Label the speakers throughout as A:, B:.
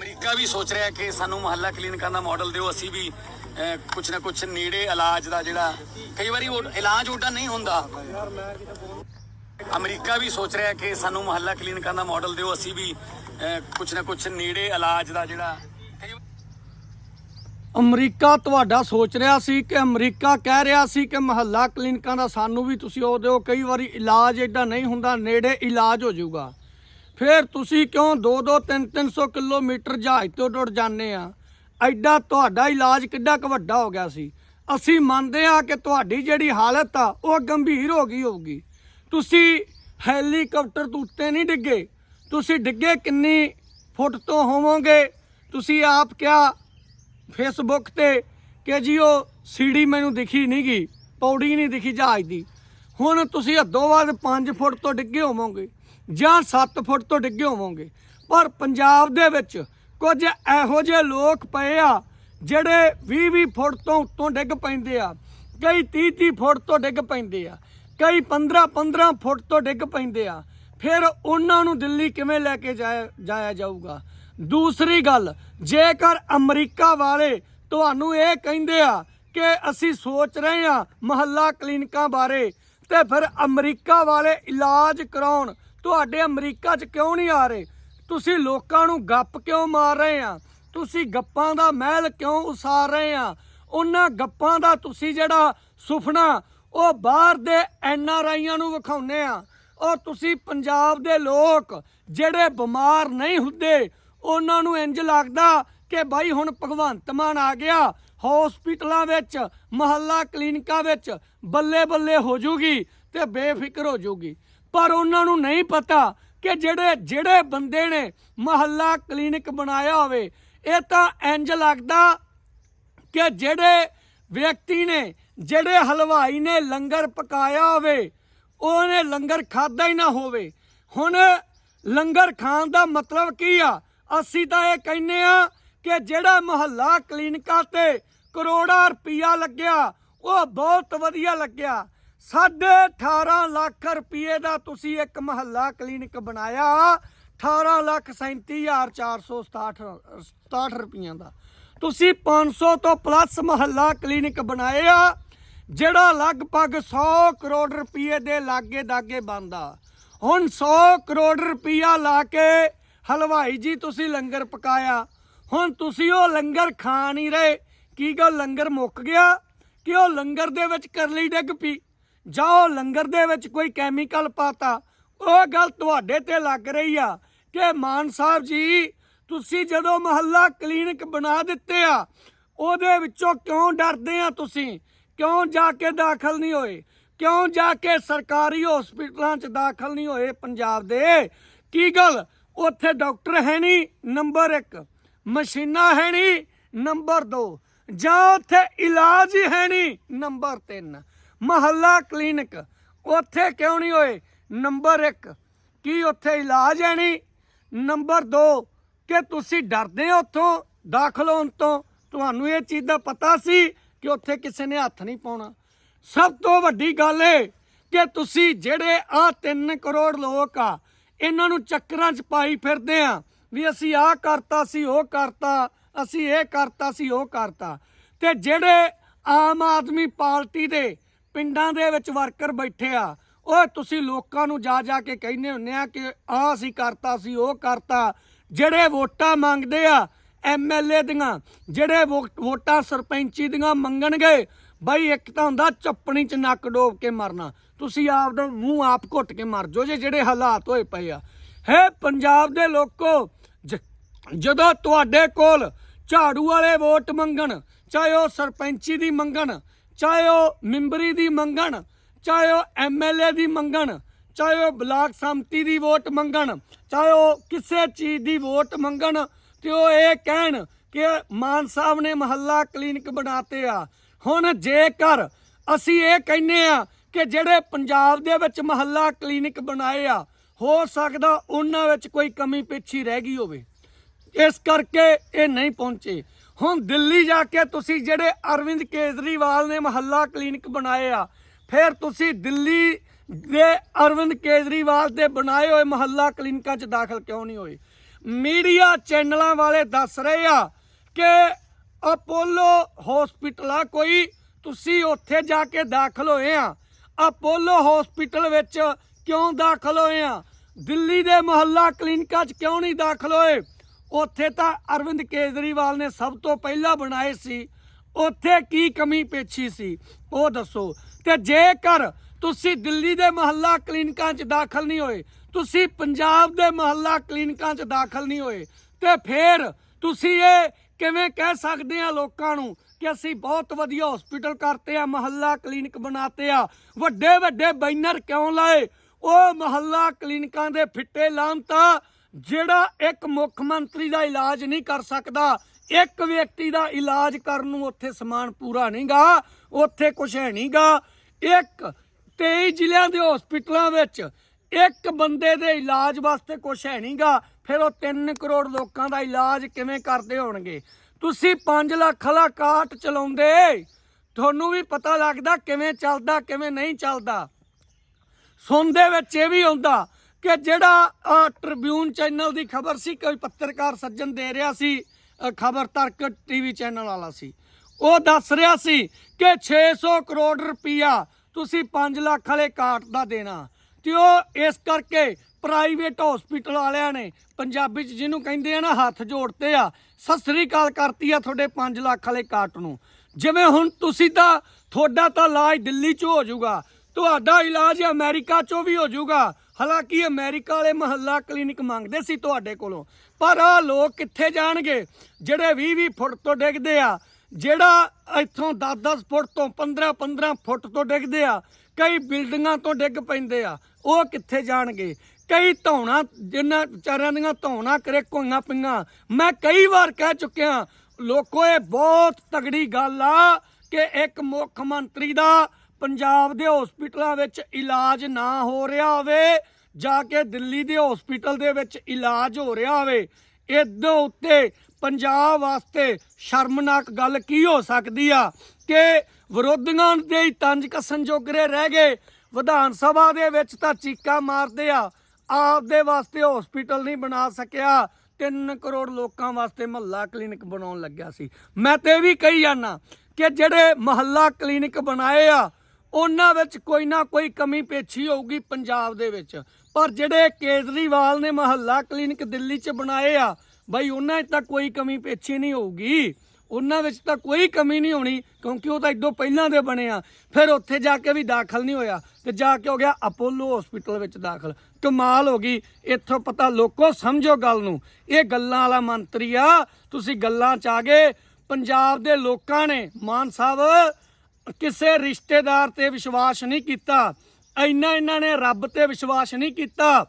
A: America ਵੀ ਸੋਚ ਰਿਹਾ ਕਿ ਸਾਨੂੰ ਮੁਹੱਲਾ ਕਲੀਨਿਕਾਂ ਦਾ ਮਾਡਲ ਦਿਓ। ਅਸੀਂ ਵੀ ਅਹ, ਕੁਛ ਨਾ ਕੁਛ ਨੇੜੇ ਇਲਾਜ ਦਾ ਜਿਹੜਾ ਕਈ ਵਾਰੀ ਉਹ ਇਲਾਜ ਉਹਦਾ ਨਹੀਂ ਹੁੰਦਾ। ਅਮਰੀਕਾ ਵੀ ਸੋਚ ਰਿਹਾ ਕਿ ਸਾਨੂੰ ਮੁਹੱਲਾ ਕਲੀਨਿਕਾਂ ਦਾ ਮਾਡਲ ਦਿਓ। ਅਸੀਂ ਵੀ ਅਹ, ਕੁਛ ਨਾ ਕੁਛ ਨੇੜੇ ਇਲਾਜ ਦਾ ਜਿਹੜਾ
B: ਅਮਰੀਕਾ ਤੁਹਾਡਾ ਸੋਚ ਰਿਹਾ ਸੀ ਕਿ ਅਮਰੀਕਾ ਕਹਿ ਰਿਹਾ ਸੀ ਕਿ ਮਹੱਲਾ ਕਲੀਨਿਕਾਂ ਦਾ ਸਾਨੂੰ ਵੀ ਤੁਸੀਂ ਉਹ ਦਿਓ। ਕਈ ਵਾਰੀ ਇਲਾਜ ਏਡਾ ਨਹੀਂ ਹੁੰਦਾ ਨੇੜੇ ਇਲਾਜ ਹੋ ਜਾਊਗਾ। ਫਿਰ ਤੁਸੀਂ ਕਿਉਂ 2-2 3-300 ਕਿਲੋਮੀਟਰ ਜਹਾਜ਼ ਤੋਂ ਡੁੱਟ ਜਾਂਦੇ ਆ? ਐਡਾ ਤੁਹਾਡਾ ਇਲਾਜ ਕਿੱਡਾ ਕੁ ਵੱਡਾ ਹੋ ਗਿਆ ਸੀ। ਅਸੀਂ ਮੰਨਦੇ ਆ ਕਿ ਤੁਹਾਡੀ ਜਿਹੜੀ ਹਾਲਤ ਆ, ਉਹ ਗੰਭੀਰ ਹੋ ਗਈ ਹੋਊਗੀ। ਤੁਸੀਂ ਹੈਲੀਕਾਪਟਰ ਤੋਂ ਉੱਤੇ ਨਹੀਂ ਡਿੱਗੇ। ਤੁਸੀਂ ਡਿੱਗੇ ਕਿੰਨੀ ਫੁੱਟ ਤੋਂ ਹੋਵੋਗੇ? ਤੁਸੀਂ ਆਪ ਕਿਹਾ ਫੇਸਬੁੱਕ ਤੇ ਕਿ ਜੀ ਉਹ ਸੀੜੀ ਮੈਨੂੰ ਦਿਖੀ ਨਹੀਂ ਗਈ, ਪੌੜੀ ਨਹੀਂ ਦਿਖੀ ਜਹਾਜ਼ ਦੀ। ਹੁਣ ਤੁਸੀਂ ਹੱਦੋਂ ਵੱਧ 5 ਫੁੱਟ ਤੋਂ ਡਿੱਗੇ ਹੋਵੋਗੇ। ਜਾਂ 7 ਫੁੱਟ ਤੋਂ ਡਿੱਗੇ ਹੋਵੋਗੇ। ਪਰ ਪੰਜਾਬ ਦੇ ਵਿੱਚ ਕੁਝ ਇਹੋ ਜਿਹੇ ਲੋਕ ਪਏ ਆ, ਜਿਹੜੇ 20-20 ਫੁੱਟ ਤੋਂ ਉੱਤੋਂ ਡਿੱਗ ਪੈਂਦੇ ਆ। ਕਈ 30-30 ਫੁੱਟ ਤੋਂ ਡਿੱਗ ਪੈਂਦੇ ਆ। ਕਈ 15-15 ਫੁੱਟ ਤੋਂ ਡਿੱਗ ਪੈਂਦੇ ਆ। ਫਿਰ ਉਹਨਾਂ ਨੂੰ ਦਿੱਲੀ ਕਿਵੇਂ ਲੈ ਕੇ ਜਾਇਆ ਜਾਇਆ ਜਾਊਗਾ? ਦੂਸਰੀ ਗੱਲ, ਜੇਕਰ ਅਮਰੀਕਾ ਵਾਲੇ ਤੁਹਾਨੂੰ ਇਹ ਕਹਿੰਦੇ ਆ ਕਿ ਅਸੀਂ ਸੋਚ ਰਹੇ ਆ ਮਹੱਲਾ ਕਲੀਨਿਕਾਂ ਬਾਰੇ, ਤੇ ਫਿਰ ਅਮਰੀਕਾ ਵਾਲੇ ਇਲਾਜ ਕਰਾਉਣ ਤੁਹਾਡੇ ਅਮਰੀਕਾ 'ਚ ਕਿਉਂ ਨਹੀਂ ਆ ਰਹੇ? ਤੁਸੀਂ ਲੋਕਾਂ ਨੂੰ ਗੱਪ ਕਿਉਂ ਮਾਰ ਰਹੇ ਆ? ਤੁਸੀਂ ਗੱਪਾਂ ਦਾ ਮਹਿਲ ਕਿਉਂ ਉਸਾਰ ਰਹੇ ਆ? ਉਹਨਾਂ ਗੱਪਾਂ ਦਾ ਤੁਸੀਂ ਜਿਹੜਾ ਸੁਪਨਾ ਉਹ ਬਾਹਰ ਦੇ ਐਨ ਆਰ ਆਈਆਂ ਨੂੰ ਵਿਖਾਉਨੇ ਆ। ਔਰ ਤੁਸੀਂ ਪੰਜਾਬ ਦੇ ਲੋਕ ਜਿਹੜੇ ਬਿਮਾਰ ਨਹੀਂ ਹੁੰਦੇ, ਉਹਨਾਂ ਨੂੰ ਇੰਜ ਲੱਗਦਾ ਕਿ ਬਾਈ ਹੁਣ ਭਗਵੰਤ ਮਾਨ ਆ ਗਿਆ, ਹਸਪੀਟਲਾਂ ਵਿੱਚ, ਮਹੱਲਾ ਕਲੀਨਿਕਾਂ ਵਿੱਚ ਬੱਲੇ ਬੱਲੇ ਹੋ ਜੂਗੀ ਤੇ ਬੇਫਿਕਰ ਹੋ ਜੂਗੀ। ਪਰ ਉਹਨਾਂ ਨੂੰ ਨਹੀਂ ਪਤਾ ਕਿ ਜਿਹੜੇ ਜਿਹੜੇ ਬੰਦੇ ਨੇ ਮਹੱਲਾ ਕਲੀਨਿਕ ਬਣਾਇਆ ਹੋਵੇ, ਇਹ ਤਾਂ ਇੰਜ ਲੱਗਦਾ ਕਿ ਜਿਹੜੇ ਵਿਅਕਤੀ ਨੇ, ਜਿਹੜੇ ਹਲਵਾਈ ਨੇ ਲੰਗਰ ਪਕਾਇਆ ਹੋਵੇ, ਉਹਨੇ ਲੰਗਰ ਖਾਦਾ ਹੀ ਨਾ ਹੋਵੇ। ਹੁਣ ਲੰਗਰ ਖਾਣ ਦਾ ਮਤਲਬ ਕੀ ਆ? ਅਸੀਂ ਤਾਂ ਇਹ ਕਹਿੰਨੇ ਆ ਕਿ ਜਿਹੜਾ ਮੁਹੱਲਾ ਕਲੀਨਿਕਾਂ ਤੇ ਕਰੋੜਾਂ ਰੁਪਈਆ ਲੱਗਿਆ, ਉਹ ਬਹੁਤ ਵਧੀਆ ਲੱਗਿਆ। ਸਾਢੇ 18 ਲੱਖ ਰੁਪਏ ਦਾ ਤੁਸੀਂ ਇੱਕ ਮਹੱਲਾ ਕਲੀਨਿਕ ਬਣਾਇਆ। 18 ਲੱਖ 37467 67 ਰੁਪਈਆਂ ਦਾ। ਤੁਸੀਂ 500 ਤੋਂ ਪਲੱਸ ਮੁਹੱਲਾ ਕਲੀਨਿਕ ਬਣਾਏ ਆ, ਜਿਹੜਾ ਲਗਭਗ 100 ਕਰੋੜ ਰੁਪਏ ਦੇ ਲਾਗੇ ਦਾਗੇ ਬੰਦਾ ਹੁਣ 100 ਕਰੋੜ ਰੁਪਈਆ ਲਾ ਕੇ ਹਲਵਾਈ ਜੀ ਤੁਸੀਂ ਲੰਗਰ ਪਕਾਇਆ। ਹੁਣ ਤੁਸੀਂ ਉਹ ਲੰਗਰ ਖਾ ਨਹੀਂ ਰਹੇ। ਕੀ ਗੱਲ ਲੰਗਰ ਮੁੱਕ ਗਿਆ? ਕਿ ਉਹ ਲੰਗਰ ਦੇ ਵਿੱਚ ਕਰਲੀ ਡਿੱਗ ਪਈ? ਜਾਂ ਉਹ ਲੰਗਰ ਦੇ ਵਿੱਚ ਕੋਈ ਕੈਮੀਕਲ ਪਾਤਾ। ਉਹ ਗੱਲ ਤੁਹਾਡੇ ਤੇ ਲੱਗ ਰਹੀ ਆ ਕਿ ਮਾਨ ਸਾਹਿਬ ਜੀ, ਤੁਸੀਂ ਜਦੋਂ ਮਹੱਲਾ ਕਲੀਨਿਕ ਬਣਾ ਦਿੱਤੇ ਆ, ਉਹਦੇ ਵਿੱਚੋਂ ਕਿਉਂ ਡਰਦੇ ਆ ਤੁਸੀਂ? ਕਿਉਂ ਜਾ ਕੇ ਦਾਖਲ ਨਹੀਂ ਹੋਏ? ਕਿਉਂ ਜਾ ਕੇ ਸਰਕਾਰੀ ਹਸਪੀਟਲਾਂ 'ਚ ਦਾਖਲ ਨਹੀਂ ਹੋਏ ਪੰਜਾਬ ਦੇ? ਕੀ ਗੱਲ? ਉੱਥੇ ਡਾਕਟਰ ਹੈ ਨਹੀਂ, ਨੰਬਰ 1 ਮਸ਼ੀਨਾਂ ਹੈ ਨਹੀਂ, ਨੰਬਰ 2 ਜਾਂ ਉੱਥੇ ਇਲਾਜ ਹੀ ਹੈ ਨਹੀਂ, ਨੰਬਰ 3 ਮਹੱਲਾ ਕਲੀਨਿਕ। ਉੱਥੇ ਕਿਉਂ ਨਹੀਂ ਹੋਏ? ਨੰਬਰ 1 ਕੀ ਉੱਥੇ ਇਲਾਜ ਹੈ ਨਹੀਂ? ਨੰਬਰ 2 ਕਿ ਤੁਸੀਂ ਡਰਦੇ ਹੋ ਉੱਥੋਂ ਦਾਖਲ ਹੋਣ ਤੋਂ? ਤੁਹਾਨੂੰ ਇਹ ਚੀਜ਼ ਦਾ ਪਤਾ ਸੀ ਕਿ ਉੱਥੇ ਕਿਸੇ ਨੇ ਹੱਥ ਨਹੀਂ ਪਾਉਣਾ। ਸਭ ਤੋਂ ਵੱਡੀ ਗੱਲ ਹੈ ਕਿ ਤੁਸੀਂ ਜਿਹੜੇ ਆ 3 ਕਰੋੜ ਲੋਕ ਆ, ਇਹਨਾਂ ਨੂੰ ਚੱਕਰਾਂ 'ਚ ਪਾਈ ਫਿਰਦੇ ਆ ਵੀ ਅਸੀਂ ਆਹ ਕਰਤਾ ਸੀ ਉਹ ਕਰਤਾ, ਅਸੀਂ ਇਹ ਕਰਤਾ ਸੀ ਉਹ ਕਰਤਾ। ਤੇ ਜਿਹੜੇ ਆਮ ਆਦਮੀ ਪਾਰਟੀ ਦੇ ਪਿੰਡਾਂ ਦੇ ਵਿੱਚ ਵਰਕਰ ਬੈਠੇ ਆ। ਉਹ ਤੁਸੀਂ ਲੋਕਾਂ ਨੂੰ ਜਾ ਜਾ ਕੇ ਕਹਿੰਦੇ ਹੁੰਨੇ ਆ ਕਿ ਆਹ ਅਸੀਂ ਕਰਤਾ ਸੀ ਉਹ ਕਰਤਾ। ਜਿਹੜੇ ਵੋਟਾਂ ਮੰਗਦੇ ਆ ਐਮਐਲਏ ਦੀਆਂ, ਜਿਹੜੇ ਵੋ- ਵੋਟਾਂ ਸਰਪੰਚੀ ਦੀਆਂ ਮੰਗਣਗੇ, ਬਾਈ ਇੱਕ ਤਾਂ ਹੁੰਦਾ ਚੱਪਣੀ 'ਚ ਨੱਕ ਡੋਬ ਕੇ ਮਰਨਾ। ਤੁਸੀਂ ਆਪ ਦਾ ਮੂੰਹ ਆਪ ਘੁੱਟ ਕੇ ਮਰ ਜੋ ਜੇ ਜਿਹੜੇ ਹਾਲਾਤ ਹੋਏ ਪਏ ਆ। ਹੈ ਪੰਜਾਬ ਦੇ ਲੋਕੋ ਜਦੋਂ ਤੁਹਾਡੇ ਕੋਲ ਝਾੜੂ ਵਾਲੇ ਵੋਟ ਮੰਗਣ, ਚਾਹੇ ਉਹ ਸਰਪੰਚੀ ਦੀ ਮੰਗਣ ਚਾਹੇ ਉਹ ਮਿੰਬਰੀ ਦੀ ਮੰਗਣ, ਚਾਹੇ ਉਹ ਐਮਐਲਏ ਦੀ ਮੰਗਣ, ਚਾਹੇ ਉਹ ਬਲਾਕ ਸੰਮਤੀ ਦੀ ਵੋਟ ਮੰਗਣ, ਚਾਹੇ ਉਹ ਕਿਸੇ ਚੀਜ਼ ਦੀ ਵੋਟ ਮੰਗਣ, ਤੇ ਉਹ ਇਹ ਕਹਿਣ ਕਿ ਮਾਨ ਸਾਹਿਬ ਨੇ ਮਹੱਲਾ ਕਲੀਨਿਕ ਬਣਾਤੇ ਆ। ਹੁਣ ਜੇਕਰ ਅਸੀਂ ਇਹ ਕਹਿੰਨੇ ਆ ਕਿ ਜਿਹੜੇ ਪੰਜਾਬ ਦੇ ਵਿੱਚ ਮਹੱਲਾ ਕਲੀਨਿਕ ਬਣਾਏ ਆ, ਹੋ ਸਕਦਾ ਉਹਨਾਂ ਵਿੱਚ ਕੋਈ ਕਮੀ ਪੇਛੀ ਰਹਿ ਗਈ ਹੋਵੇ। ਇਸ ਕਰਕੇ ਇਹ ਨਹੀਂ ਪਹੁੰਚੇ। ਹੁਣ ਦਿੱਲੀ ਜਾ ਕੇ ਤੁਸੀਂ ਜਿਹੜੇ ਅਰਵਿੰਦ ਕੇਜਰੀਵਾਲ ਨੇ ਮਹੱਲਾ ਕਲੀਨਿਕ ਬਣਾਏ ਆ, ਫਿਰ ਤੁਸੀਂ ਦਿੱਲੀ ਦੇ ਅਰਵਿੰਦ ਕੇਜਰੀਵਾਲ ਦੇ ਬਣਾਏ ਹੋਏ ਮਹੱਲਾ ਕਲੀਨਿਕਾਂ 'ਚ ਦਾਖਲ ਕਿਉਂ ਨਹੀਂ ਹੋਏ? ਮੀਡੀਆ ਚੈਨਲਾਂ ਵਾਲੇ ਦੱਸ ਰਹੇ ਆ ਕਿ ਅਪੋਲੋ ਹਸਪੀਟਲ ਆ, ਕੋਈ ਤੁਸੀਂ ਉੱਥੇ ਜਾ ਕੇ ਦਾਖਲ ਹੋਏ ਆ। ਅਪੋਲੋ ਹਸਪੀਟਲ ਵਿੱਚ ਕਿਉਂ ਦਾਖਲ ਹੋਏ ਆ? ਦਿੱਲੀ ਦੇ ਮੁਹੱਲਾ ਕਲੀਨਿਕਾਂ 'ਚ ਕਿਉਂ ਨਹੀਂ ਦਾਖਲ ਹੋਏ? ਉੱਥੇ ਤਾਂ ਅਰਵਿੰਦ ਕੇਜਰੀਵਾਲ ਨੇ ਸਭ ਤੋਂ ਪਹਿਲਾਂ ਬਣਾਏ ਸੀ। ਉੱਥੇ ਕੀ ਕਮੀ ਪੇਛੀ ਸੀ? ਉਹ ਦੱਸੋ। ਤੇ ਜੇਕਰ ਤੁਸੀਂ ਦਿੱਲੀ ਦੇ ਮੁਹੱਲਾ ਕਲੀਨਿਕਾਂ 'ਚ ਦਾਖਲ ਨਹੀਂ ਹੋਏ, ਤੁਸੀਂ ਪੰਜਾਬ ਦੇ ਮੁਹੱਲਾ ਕਲੀਨਿਕਾਂ 'ਚ ਦਾਖਲ ਨਹੀਂ ਹੋਏ, ਤੇ ਫਿਰ ਤੁਸੀਂ ਇਹ ਕਿਵੇਂ ਕਹਿ ਸਕਦੇ ਆ ਲੋਕਾਂ ਨੂੰ ਕਿ ਅਸੀਂ ਬਹੁਤ ਵਧੀਆ ਹਸਪੀਟਲ ਕਰਤੇ ਆ, ਮਹੱਲਾ ਕਲੀਨਿਕ ਬਣਾਤੇ ਆ ਵੱਡੇ ਵੱਡੇ ਬੈਨਰ ਕਿਉਂ ਲਾਏ? ਉਹ ਮੁਹੱਲਾ ਕਲੀਨਿਕਾਂ ਦੇ ਫਿੱਟੇ ਲਾਉਣ ਤਾਂ ਜਿਹੜਾ ਇੱਕ ਮੁੱਖ ਮੰਤਰੀ ਦਾ ਇਲਾਜ ਨਹੀਂ ਕਰ ਸਕਦਾ, ਇੱਕ ਵਿਅਕਤੀ ਦਾ ਇਲਾਜ ਕਰਨ ਨੂੰ ਉੱਥੇ ਸਮਾਨ ਪੂਰਾ ਨਹੀਂਗਾ, ਉੱਥੇ ਕੁਝ ਹੈ ਨਹੀਂਗਾ। ਇੱਕ 23 ਜ਼ਿਲ੍ਹਿਆਂ ਦੇ ਹਸਪੀਟਲਾਂ ਵਿੱਚ ਇੱਕ ਬੰਦੇ ਦੇ ਇਲਾਜ ਵਾਸਤੇ ਕੁਝ ਹੈ ਨਹੀਂਗਾ, ਫਿਰ ਉਹ 3 ਕਰੋੜ ਲੋਕਾਂ ਦਾ ਇਲਾਜ ਕਿਵੇਂ ਕਰਦੇ ਹੋਣਗੇ? ਤੁਸੀਂ 5 ਲੱਖ ਵਾਲਾ ਕਾਟ ਚਲਾਉਂਦੇ, ਤੁਹਾਨੂੰ ਵੀ ਪਤਾ ਲੱਗਦਾ ਕਿਵੇਂ ਚੱਲਦਾ, ਕਿਵੇਂ ਨਹੀਂ ਚੱਲਦਾ। ਸੁਣਦੇ ਵਿੱਚ ਇਹ ਵੀ ਆਉਂਦਾ ਕਿ ਜਿਹੜਾ ਟ੍ਰਿਬਿਊਨ ਚੈਨਲ ਦੀ ਖਬਰ ਸੀ, ਕੋਈ ਪੱਤਰਕਾਰ ਸੱਜਣ ਦੇ ਰਿਹਾ ਸੀ ਖਬਰ ਤਰਕ ਟੀਵੀ ਚੈਨਲ ਵਾਲਾ ਸੀ। ਉਹ ਦੱਸ ਰਿਹਾ ਸੀ ਕਿ 600 ਕਰੋੜ ਰੁਪਈਆ ਤੁਸੀਂ 5 ਲੱਖ ਵਾਲੇ ਕਾਟ ਦਾ ਦੇਣਾ। ਤੇ ਉਹ ਇਸ ਕਰਕੇ ਪ੍ਰਾਈਵੇਟ ਹਸਪੀਟਲ ਵਾਲਿਆਂ ਨੇ ਪੰਜਾਬੀ ਚ ਜਿਹਨੂੰ ਕਹਿੰਦੇ ਆ ਨਾ, ਹੱਥ ਜੋੜਤੇ ਆ, ਸਤਿ ਸ੍ਰੀ ਅਕਾਲ ਕਰਤੀ ਆ ਤੁਹਾਡੇ 5 ਲੱਖ ਵਾਲੇ ਕਾਟ ਨੂੰ। ਜਿਵੇਂ ਹੁਣ ਤੁਸੀਂ ਤਾਂ, ਤੁਹਾਡਾ ਤਾਂ ਇਲਾਜ ਦਿੱਲੀ ਚ ਹੋ ਜਾਊਗਾ, ਤੁਹਾਡਾ ਇਲਾਜ ਅਮਰੀਕਾ ਚੋਂ ਵੀ ਹੋ ਜਾਊਗਾ ਹਾਲਾਂਕਿ ਅਮਰੀਕਾ ਵਾਲੇ ਮਹੱਲਾ ਕਲੀਨਿਕ ਮੰਗਦੇ ਸੀ ਤੁਹਾਡੇ ਕੋਲੋਂ, ਪਰ ਆ ਲੋਕ ਕਿੱਥੇ ਜਾਣਗੇ? ਜਿਹੜੇ 20-20 ਫੁੱਟ ਤੋਂ ਡਿੱਗਦੇ ਆ, ਜਿਹੜਾ ਇੱਥੋਂ 10-10 ਫੁੱਟ ਤੋਂ 15-15 ਫੁੱਟ ਤੋਂ ਡਿੱਗਦੇ ਆ, ਕਈ ਬਿਲਡਿੰਗਾਂ ਤੋਂ ਡਿੱਗ ਪੈਂਦੇ ਆ, ਉਹ ਕਿੱਥੇ ਜਾਣਗੇ? ਕਈ ਧੌਣਾ ਜਿਨ੍ਹਾਂ ਵਿਚਾਰਿਆਂ ਦੀਆਂ ਧੌਣਾ ਕਰੇ ਕੋਈਆਂ ਪਈਆਂ, ਮੈਂ ਕਈ ਵਾਰ ਕਹਿ ਚੁੱਕਿਆ, ਲੋਕੋ, ਇਹ ਬਹੁਤ ਤਗੜੀ ਗੱਲ ਆ ਕਿ ਇੱਕ ਮੁੱਖ ਮੰਤਰੀ ਦਾ ਪੰਜਾਬ ਦੇ ਹਸਪੀਟਲਾਂ ਵਿੱਚ ਇਲਾਜ ਨਾ ਹੋ ਰਿਹਾ ਹੋਵੇ, ਜਾ ਕੇ ਦਿੱਲੀ ਦੇ ਹਸਪੀਟਲ ਦੇ ਵਿੱਚ ਇਲਾਜ ਹੋ ਰਿਹਾ ਹੋਵੇ, ਇਹਦੇ ਉੱਤੇ ਪੰਜਾਬ ਵਾਸਤੇ ਸ਼ਰਮਨਾਕ ਗੱਲ ਕੀ ਹੋ ਸਕਦੀ ਆ? ਕਿ ਵਿਰੋਧੀਆਂ ਦੇ ਹੀ ਤੰਜ ਕਸਣ ਜੋਗਰੇ ਰਹਿ ਗਏ, ਵਿਧਾਨ ਸਭਾ ਦੇ ਵਿੱਚ ਤਾਂ ਚੀਕਾ ਮਾਰਦੇ ਆ ਆਪ ਦੇ ਵਾਸਤੇ ਹਸਪੀਟਲ ਨਹੀਂ ਬਣਾ ਸਕਿਆ 3 ਕਰੋੜ ਲੋਕਾਂ ਵਾਸਤੇ ਮਹੱਲਾ ਕਲੀਨਿਕ ਬਣਾਉਣ ਲੱਗਿਆ ਸੀ। ਮੈਂ ਤੇ ਇਹ ਵੀ ਕਹੀ ਜਾਣਾ ਕਿ ਜਿਹੜੇ ਮਹੱਲਾ ਕਲੀਨਿਕ ਬਣਾਏ ਆ ਉਹਨਾਂ ਵਿੱਚ ਕੋਈ ਨਾ ਕੋਈ ਕਮੀ ਪੇਛੀ ਹੋਊਗੀ ਪੰਜਾਬ ਦੇ ਵਿੱਚ। ਪਰ ਜਿਹੜੇ ਕੇਜਰੀਵਾਲ ਨੇ ਮਹੱਲਾ ਕਲੀਨਿਕ ਦਿੱਲੀ 'ਚ ਬਣਾਏ ਆ, ਬਈ ਉਹਨਾਂ 'ਚ ਤਾਂ ਕੋਈ ਕਮੀ ਪੇਛੀ ਨਹੀਂ ਹੋਊਗੀ। ਉਹਨਾਂ ਵਿੱਚ ਤਾਂ ਕੋਈ ਕਮੀ ਨਹੀਂ ਹੋਣੀ, ਕਿਉਂਕਿ ਉਹ ਤਾਂ ਇਦੋਂ ਪਹਿਲਾਂ ਦੇ ਬਣੇ ਆ। ਫਿਰ ਉੱਥੇ ਜਾ ਕੇ ਵੀ ਦਾਖਲ ਨਹੀਂ ਹੋਇਆ ਤੇ ਜਾ ਕੇ ਹੋ ਗਿਆ ਅਪੋਲੋ ਹਸਪੀਟਲ ਵਿੱਚ ਦਾਖਲ। ਕਮਾਲ ਹੋ ਗਈ। ਇੱਥੋਂ ਪਤਾ ਲੋਕੋ, ਸਮਝੋ ਗੱਲ ਨੂੰ। ਇਹ ਗੱਲਾਂ ਵਾਲਾ ਮੰਤਰੀ ਆ। ਤੁਸੀਂ ਗੱਲਾਂ ਚ ਆ ਗਏ। ਪੰਜਾਬ ਦੇ ਲੋਕਾਂ ਨੇ, ਮਾਨ ਸਾਹਿਬ ਕਿਸੇ ਰਿਸ਼ਤੇਦਾਰ ਤੇ ਵਿਸ਼ਵਾਸ ਨਹੀਂ ਕੀਤਾ, ਇੰਨਾ ਇਹਨਾਂ ਨੇ ਰੱਬ ਤੇ ਵਿਸ਼ਵਾਸ ਨਹੀਂ ਕੀਤਾ।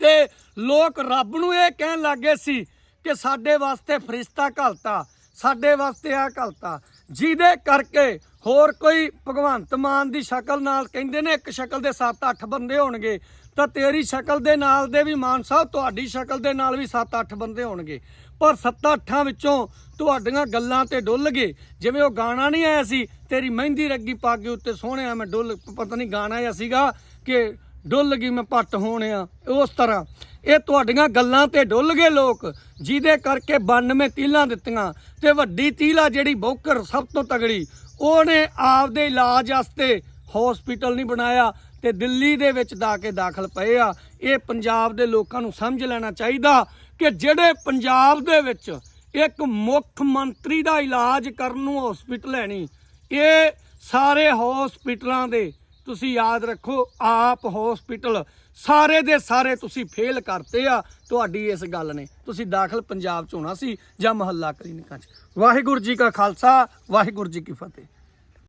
B: ਤੇ ਲੋਕ ਰੱਬ ਨੂੰ ਇਹ ਕਹਿਣ ਲੱਗੇ ਸੀ ਕਿ ਸਾਡੇ ਵਾਸਤੇ ਫਰਿਸ਼ਤਾ ਘਲਤਾ, ਸਾਡੇ ਵਾਸਤੇ ਆ ਘਲਤਾ। ਜਿਹਦੇ ਕਰਕੇ ਹੋਰ ਕੋਈ ਭਗਵੰਤ ਮਾਨ ਦੀ ਸ਼ਕਲ ਨਾਲ ਕਹਿੰਦੇ ਨੇ ਇੱਕ ਸ਼ਕਲ ਦੇ 7-8 ਬੰਦੇ ਹੋਣਗੇ ਤਾਂ ਤੇਰੀ ਸ਼ਕਲ ਦੇ ਨਾਲ ਦੇ ਵੀ ਮਾਨ ਸਾਹਿਬ, ਤੁਹਾਡੀ ਸ਼ਕਲ ਦੇ ਨਾਲ ਵੀ 7-8 ਬੰਦੇ ਹੋਣਗੇ। ਪਰ 7-8 ਵਿੱਚੋਂ ਤੁਹਾਡੀਆਂ ਗੱਲਾਂ ਤੇ ਡੁੱਲ ਗਏ। ਜਿਵੇਂ ਉਹ ਗਾਣਾ ਨਹੀਂ ਆਇਆ ਸੀ, ਤੇਰੀ ਮਹਿੰਦੀ ਰੱਗੀ ਪੱਗ ਉੱਤੇ ਸੋਹਣਿਆ ਮੈਂ ਡੁੱਲ, ਪਤਾ ਨਹੀਂ ਗਾਣਾ ਆਇਆ ਸੀਗਾ ਕਿ ਡੁੱਲ ਗਈ ਮੈਂ ਪੱਟ ਹੋਣਿਆ, ਉਸ ਤਰ੍ਹਾਂ। ਇਹ ਤੁਹਾਡੀਆਂ ਗੱਲਾਂ ਤੇ ਡੁੱਲ ਗਏ ਲੋਕ, ਜਿਹਦੇ ਕਰਕੇ 92 ਤੀਲਾਂ ਦਿੱਤੀਆਂ। ਤੇ ਵੱਡੀ ਤੀਲਾ ਜਿਹੜੀ ਬੌਕਰ ਸਭ ਤੋਂ ਤਗੜੀ, ਉਹਨੇ ਆਪਦੇ ਇਲਾਜ ਵਾਸਤੇ ਹਸਪੀਟਲ ਨਹੀਂ ਬਣਾਇਆ ਤੇ ਦਿੱਲੀ ਦੇ ਵਿੱਚ ਦਾ ਕੇ ਦਾਖਲ ਪਏ ਆ। ਇਹ ਪੰਜਾਬ ਦੇ ਲੋਕਾਂ ਨੂੰ ਸਮਝ ਲੈਣਾ ਚਾਹੀਦਾ ਕਿ ਜਿਹੜੇ ਪੰਜਾਬ ਦੇ ਵਿੱਚ ਇੱਕ ਮੁੱਖ ਮੰਤਰੀ ਦਾ ਇਲਾਜ ਕਰਨ ਨੂੰ ਹਸਪੀਟਲ ਹੈ ਨਹੀਂ, ਇਹ ਸਾਰੇ ਹਸਪੀਟਲਾਂ ਦੇ, ਤੁਸੀਂ ਯਾਦ ਰੱਖੋ, ਆਪ ਹਸਪੀਟਲ ਸਾਰੇ ਦੇ ਸਾਰੇ ਤੁਸੀਂ ਫੇਲ ਕਰਤੇ ਆ, ਤੁਹਾਡੀ ਇਸ ਗੱਲ ਨੇ। ਤੁਸੀਂ ਦਾਖਲ ਪੰਜਾਬ ਚ ਹੋਣਾ ਸੀ ਜਾਂ ਮਹੱਲਾ ਕਲੀਨਿਕਾਂ ਚ। ਵਾਹਿਗੁਰੂ ਜੀ ਕਾ ਖਾਲਸਾ, ਵਾਹਿਗੁਰੂ ਜੀ ਕੀ ਫਤਿਹ।